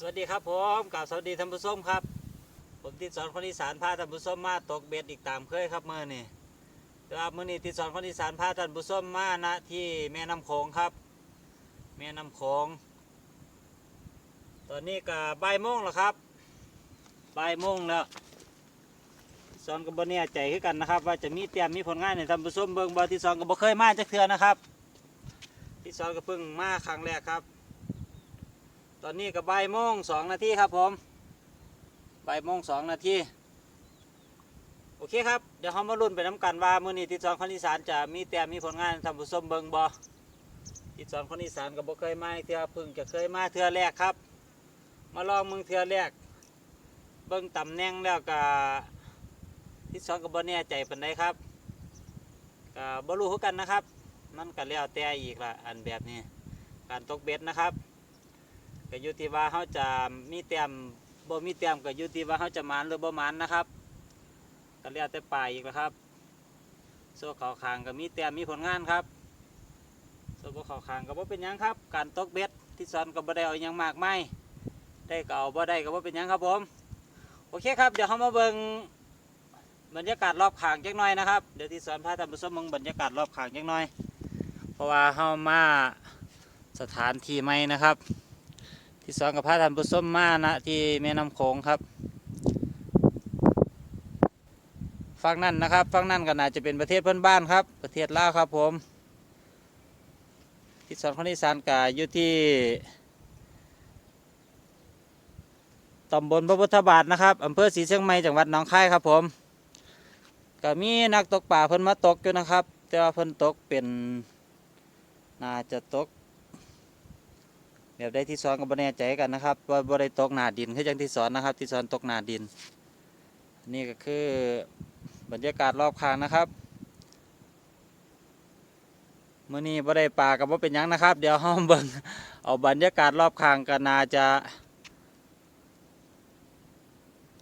สวัสดีครับผมกล่าวสวัสดีท่านผู้ชมครับ ผมติดสอนคนอีสานพาท่านผู้ชมมาตกเบ็ดอีกตามเคยครับเมื่อนี่แต่ว่ามื่อนี้ติดสอนคนอีสานพาท่านผู้ชมมาณที่แม่น้ำโขงครับ แม่น้ำโขงตอนนี้ก็บ่ายโมงแล้วครับบ่ายโมงแล้วสอนกับบเนี่ยใจขึ้นกันนะครับ ว่าจะมีเตรียมมีผลงานในท่านผู้ชมเบิ่งบอที่สอนก็บ่เคยมาจักเทื่อนะครับ ที่สอนก็เพิ่งมาครั้งแรกครับ ตอนนี้ก็บ่ายโมงสองนาทีครับผมบ่ายโมงสองนาทีโอเคครับ เดี๋ยวเรามาลุ้นไปน้ำกันว่ามือนี้ติดสอนคนอีสานจะมีแต่มีผลงานทำผู้ชมเบิงบอติดสอนคนอีสานก็บ่เคยมาเทื่อพิ่งจะเคยมาเทื่อแรกครับ มาลองมืองเทื่อแรก เบิงตำแหน่งแล้วก็ติดสอนก็บ่แน่ใจปานใดครับก็บ่รู้กันนะครับ มันก็แล้วแต่อีกละอันแบบนี้ การตกเบ็ดนะครับ ก็อยู่ที่ว่าเขาจะมีเตรียมบ่มีเตรียมก็อยู่ที่ว่าเขาจะมานหรือบ่มานนะครับก็แล้วแต่ป่ายอีกแล้วครับโซ่เขาคางก็มีเตรียมมีผลงานครับโซ่บ่เขาคางก็บ่เป็นยังครับ การตกเบ็ดที่สอนก็บ่ได้เอายังมากมายได้ก็เอาบ่ได้ก็บ่เป็นยังครับผมโอเคครับ เดี๋ยวเขามาเบิ่งบรรยากาศรอบขางจักหน่อยนะครับเดี๋ยวที่สอนพาท่านผู้ชมเบิ่งบรรยากาศรอบขางจักหน่อย เพราะว่าเขามาสถานที่ใหม่นะครับ ที่สองกับพระท่านผู้ชมมานะที่แม่น้ำโขงครับฝั่งนั้นนะครับฝั่งนั้นก็น่าจะเป็นประเทศเพื่อนบ้านครับ ประเทศลาวครับผมที่สอนคนอีสานกาอยู่ที่ตำบลพระพุทธบาทนะครับอำเภอศรีเชียงใหม่จังหวัดหนองคายครับผมก็มีนักตกป่าเพิ่นมาตกอยู่นะครับ แต่ว่าเพิ่นตกเป็นน่าจะตก แบบได้ที่สอนก็บ่แน่ใจกันนะครับว่าบ่ได้ตกหนาดินคือจังที่สอนนะครับ ที่สอนตกหนาดิน นี่ก็คือบรรยากาศรอบข้างนะครับเมื้อนี้บ่ได้ปลากับบ่าเป็นยังนะครับ เดี๋ยวเฮาเบิ่งเอาบรรยากาศรอบข้างก็น่าจะ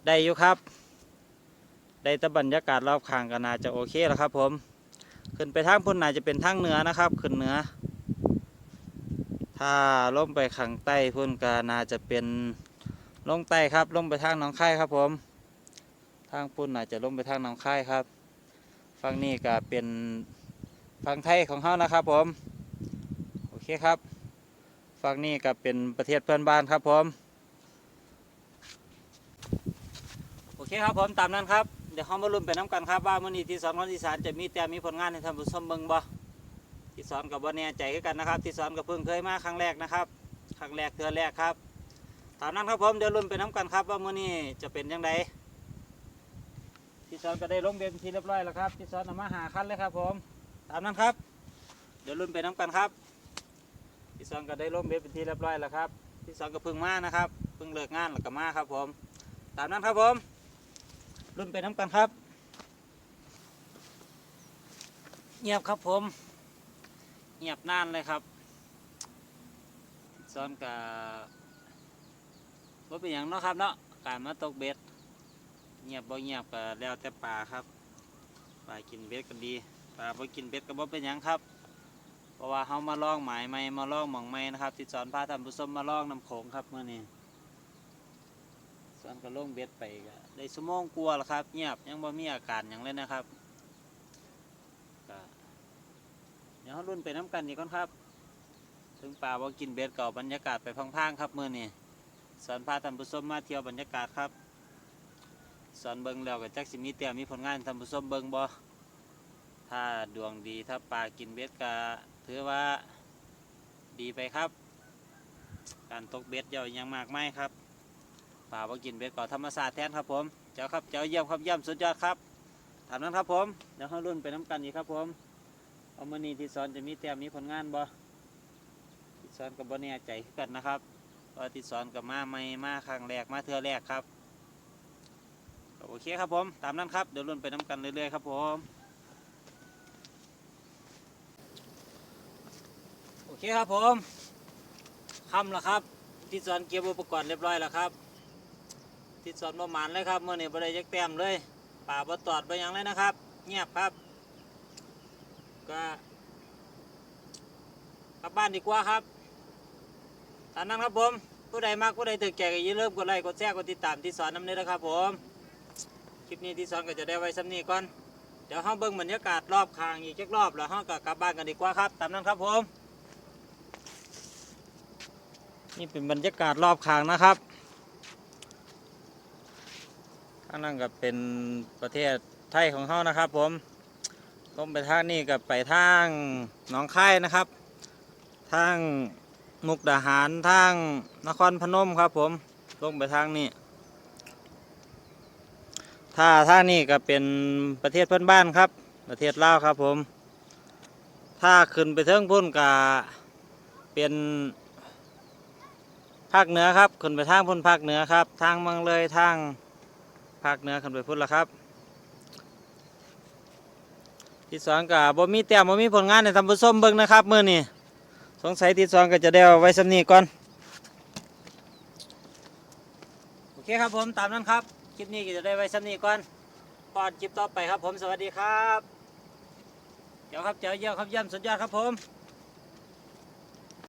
ได้อยู่ครับ ได้แต่บรรยากาศรอบข้างก็น่าจะโอเคแล้วครับ ผม ขึ้นไปทางพุ่นน่าจะเป็นทางเหนือนะครับ ขึ้นเหนือ ถ้าลงไปข้างใต้พุ่นก็น่าจะเป็นลงใต้ครับลงไปทางหนองคายครับผม ทางพุ่นน่าจจะลงไปทางหนองคายครับ ฝั่งนี้ก็เป็นฝั่งไทยของเขานะครับผม โอเคครับฝั่งนี้ก็เป็นประเทศเพื่อนบ้านครับผม โอเคครับผมตามนั้นครับ เดี๋ยวเขามาลุ้นไปน้ำกันครับว่ามื้อนี้ที่สอนคนอีสานจะมีแต่มีผลงานในท่านผู้ชมเบิงบ่ ที่สอนกับว่าแน่ใจกันนะครับที่สอนกับเพิ่งเคยมาครั้งแรกนะครับครั้งแรกเทือแรกครับตามนั้นครับผมเดี๋ยวลุ้นไปน้ำกันครับ ว่ามื้อนี้จะเป็นยังไงที่สอนก็ได้ลงเบียนทีเรียบร้อยแล้วครับที่สอนนำมาหาคันเลยครับผมตามนั้นครับ เดี๋ยวลุ้นไปน้ำกันครับที่สอนก็ได้ลงเบียนเป็นทีเรียบร้อยแล้วครับที่สอนก็เพิ่งมานะครับเพิ่งเลิกงานแล้วก็มาครับผมตามนั้นครับผมลุ้นไปน้ำกันครับ เงียบครับผม เงียบนานเลยครับซ้อนกับว่าเป็นอย่างเนาะครับเนาะการมาตกเบ็ด เงียบบ่เงียบก็แล้วแต่ปลาครับปลากินเบ็ดก็ดีปลาบ่กินเบ็ดก็บ่เป็นหยังครับ เพราะว่าเฮามาล่องหมายใหม่มาล่องหมองใหม่นะครับที่สอนพาท่านผู้ชมมาล่องน้ำโขงครับเมื่อนี้สอนก็ลงเบ็ดไปก็ได้สมองกลัวแล้วครับ เงียบยังบ่มีอาการหยังเลยนะครับก็ เดี๋ยวเรารุ่นไปน้ำกันดีก่อนครับ ถึงป่าว่ากินเบ็ดเก่าบรรยากาศไปพังๆครับเมื่อนี้สอนพาท่านผู้ชมมาเที่ยวบรรยากาศครับ สอนเบิงแล้วกับแจักสิมีเตียมมีผลงานท่านผู้ชมเบิงบ่ถ้าดวงดีถ้าป่ากินเบ็ดก็ถือว่าดีไปครับ การตกเบ็ดเยอยังมากไม่ครับป่าว่ากินเบ็ดก่อธรรมศาสตร์แทนครับผมเจ้าครับเจ้าเยี่ยมครับเยี่ยมสุดยอดครับถามนั้นครับผมเดี๋ยวเรารุ่นไปน้ำกันอีกครับผม เอามานี่ที่สอนจะมีแต้มมีผลงานบ่ที่สอนกับบ่แน่ใจกันนะครับว่าที่สอนกับมาไม่มาครั้งแรกมาเทือแรกครับโอเคครับผมตามนั้นครับเดี๋ยวรุ่นไปน้ำกันเรื่อยๆครับผมโอเคครับผมคำแล้วครับที่สอนเก็บอุปกรณ์เรียบร้อยแล้วครับที่สอนประมาณเลยครับเมื่อนี้บ่ได้ยักแต้มเลยป่าบ่ตอดบ่ยังเลยนะครับ เงียบครับ ก็กลับบ้านดีกว่าครับตามนั้นครับผม ผู้ใดมักผู้ใดถึกใจก็อย่าลืมกดไลค์กดแชร์กดติดตามที่สอนน้ำเนื้อนะครับผม คลิปนี้ที่สอนก็จะได้ไว้ซ้ำนี้ก่อน เดี๋ยวห้องเบิ้งบรรยากาศรอบข้างอีกจักรอบแล้วห้องก็กลับบ้านกันดีกว่าครับ ตามนั้นครับผม นี่เป็นบรรยากาศรอบข้างนะครับข้างนั้นก็เป็นประเทศไทยของเขานะครับผม ลงไปทางนี้กับไปทางหนองคายนะครับ ทางมุกดาหารทางนครพนมครับผมลงไปทางนี้ถ้าทางนี้ก็เป็นประเทศเพื่อนบ้านครับ ประเทศลาวครับผม ถ้าขึ้นไปเทิงพุ่นก็เป็นภาคเหนือครับ ขึ้นไปทางพุ่นภาคเหนือครับ ทางเมืองเลยทางภาคเหนือขึ้นไปพุ่นละครับ ที่สองกับบ่มีแต้มบ่มีผลงานในทำผู้ส้มเบิ่งนะครับมื่อนี้สงสัยที่สองก็จะได้เอาไว้สำนีก่อนโอเคครับผมตามนั้นครับคลิปนี้ก็จะได้ไว้สำนีก่อนปอดคลิปต่อไปครับผมสวัสดีครับเจ้าครับเจ้าเยี่ยมครับเยี่ยมสุดยอดครับผม